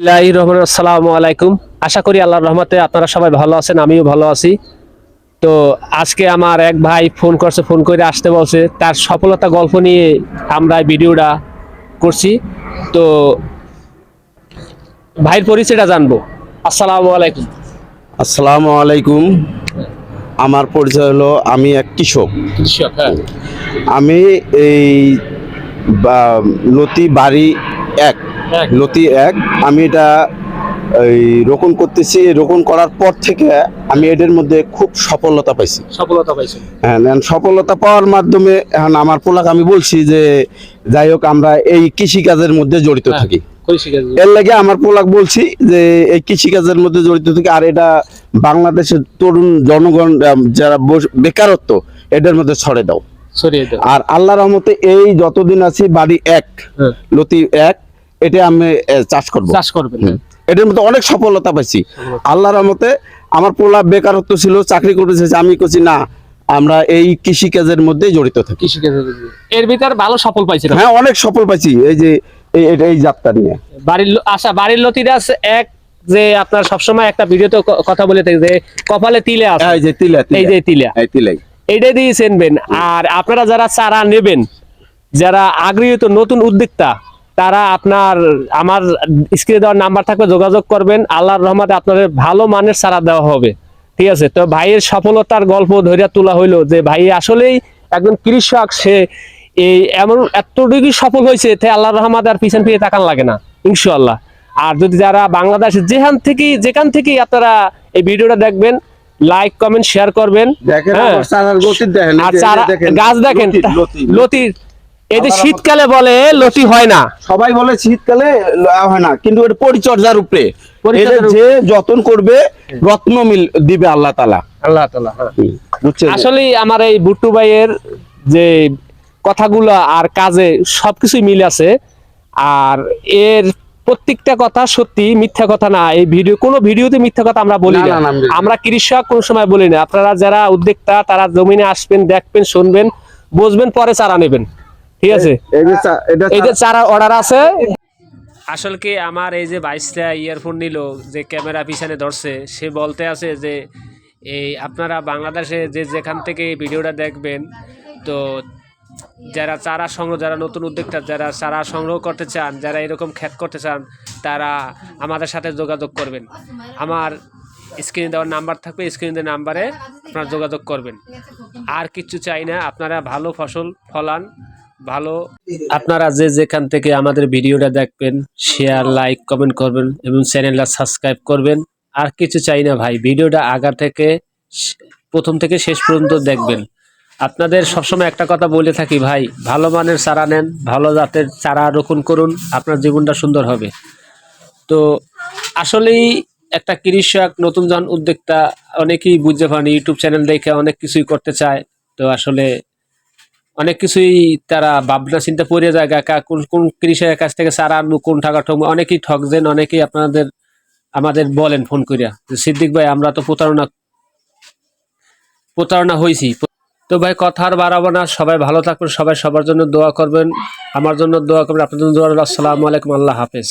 বিসমিল্লাহির রহমানির রহিম। আসসালামু আলাইকুম। আশা করি আল্লাহর রহমতে আপনারা সবাই ভালো আছেন আমিও ভালো আছি। তো আজকে আমার এক ভাই ফোন করছে ফোন করে আসতে বলছে তার সফলতা গল্প নিয়ে আমরা ভিডিওটা করছি। তো ভাইয়ের পরিচয়টা জানব। আসসালামু আলাইকুম। আসসালামু আলাইকুম। আমার পরিচয় হলো আমি এক কৃষক। হ্যাঁ। আমি এই লতি বাড়ি এক। লতি এক। আমি এটা এই রোপণ করতেছি। রোপণ করার পর থেকে আমি এদের মধ্যে খুব সফলতা পাইছি। সফলতা পাইছেন। হ্যাঁ সফলতা পাওয়ার মাধ্যমে এখন আমার পোলাকে আমি বলছি যে যাই হোক আমরা এই কৃষিকাজের মধ্যে জড়িত হ্যাঁ। থাকি। এর লাগে আমার পোলাক বলছি যে এই কৃষিকাজের মধ্যে জড়িত থেকে। আর এটা বাংলাদেশের তরুণ জনগণ যারা বেকারত্ব এদের মধ্যে ছড়ে দাও। আর আল্লাহ রহমতে এই যতদিন আছি বাড়ি এক হ্যাঁ। লতি এক। এটা আমি চাষ করব। চাষ করবেন। এটার মধ্যে অনেক সফলতা পাইছি। আল্লাহ রহমতে আমার পোলা বেকারত্ব ছিল চাকরি করেছে আমি করছি না আমরা এই কৃষিকাজের মধ্যে জড়িত থাকি। কৃষিকাজ এর ভিতর ভালো সফল পাইছিল হ্যাঁ অনেক সফল পাইছি। এই যে এই যাত্রা নিয়ে। বাড়ির লো- আচ্ছা বাড়ির লতিরাজ এক যে আপনার সবসময় একটা ভিডিওতে কথা বলে থাকে যে কপালে তিলে আছে। এই যে তিলা এই যে তিলা। এই তিলাই। এইটাই দিয়ে চেনবেন আর আপনারা যারা চারা নেবেন যারা আগ্রহীত নতুন উদ্যোক্তা তারা আপনার আমার স্ক্রিনে দেওয়ার নাম্বার থাকবে যোগাযোগ করবেন। আল্লাহর রহমতে আপনাদের ভালো মানের চারা দেওয়া হবে। ঠিক আছে? তো ভাইয়ের সফলতার গল্প ধরিয়া তোলা হইল যে ভাই আসলেই একজন কৃষক সে এই এমন এতটুকু সফল হয়েছে তে আল্লাহর রহমত আর পিছন ফিরে তাকান লাগে না ইনশাল্লাহ আর যদি যারা বাংলাদেশ যেখান থেকে যেখান থেকেই আপনারা এই ভিডিওটা দেখবেন লাইক কমেন্ট শেয়ার করবেন। হ্যাঁ। আর গাছ দেখেন। লতি, লতি, লতি। লতির। এই যে শীতকালে বলে লতি হয় না। সবাই বলে শীতকালে হয় না কিন্তু এটা পরিচর্যার উপরে। যে যত্ন করবে রত্ন মিল দিবে আল্লাহ তালা আল্লাহ তাআলা হ্যাঁ। আসলে আমার এই বুট্টু ভাইয়ের যে কথাগুলো আর কাজে সবকিছুই মিল আছে আর এর প্রত্যেকটা কথা সত্যি মিথ্যা কথা না। এই ভিডিও কোনো ভিডিওতে মিথ্যা কথা আমরা বলি না, আমরা কৃষক কোনো সময় বলি না। আপনারা যারা উদ্যোক্তা তারা জমিনে আসবেন দেখবেন শুনবেন বুঝবেন পরে চারা নেবেন। ঠিক আছে? এটা চারা অর্ডার আছে। আসলে কি আমার এই যে বাইশটা ইয়ারফোন নিল যে ক্যামেরা পিছনে ধরছে সে বলতে আছে যে এই আপনারা বাংলাদেশে যে যেখান থেকে ভিডিওটা দেখবেন তো যারা চারা সংগ্রহ যারা নতুন উদ্যোক্তা যারা চারা সংগ্রহ করতে চান যারা এরকম খ্যাত করতে চান তারা আমাদের সাথে যোগাযোগ করবেন। আমার স্ক্রিনে দেওয়ার নাম্বার থাকবে স্ক্রিনে নাম্বারে আপনারা যোগাযোগ করবেন। আর কিছু চাই না আপনারা ভালো ফসল ফলান ভালো। আপনারা যে যেখান থেকে আমাদের ভিডিওটা দেখবেন শেয়ার লাইক কমেন্ট করবেন এবং চ্যানেলটা সাবস্ক্রাইব করবেন। আর কিছু চাই না ভাই, ভিডিওটা আগা থেকে প্রথম থেকে শেষ পর্যন্ত দেখবেন। আপনাদের সবসময় একটা কথা বলে থাকি ভাই, ভালো মানের চারা নেন, ভালো জাতের চারা রোপণ করুন, আপনার জীবনটা সুন্দর হবে। তো আসলেই একটা কৃষক, নতুন জন উদ্যোক্তা, অনেকেই বুঝতে পারেন ইউটিউব চ্যানেল দেখে অনেক কিছুই করতে চায়। তো আসলে অনেক কিছুই তারা ভাবনা চিন্তা পড়ে যায় কোন কোন কৃষকের কাছ থেকে চারা আনব, কোন টাকা ঠকবো, অনেকেই ঠকছেন, অনেকেই আপনাদের, আমাদের বলেন ফোন করিয়া যে সিদ্দিক ভাই, আমরা তো প্রতারণা প্রতারণা হয়েছি তো ভাই, কথা আর বাড়াবো না, সবাই ভালো থাকবেন সবাই সবার জন্য দোয়া করবেন। আমার জন্য দোয়া করবেন আপনার জন্য দোয়া আসসালামু আলাইকুম, আল্লাহ হাফেজ।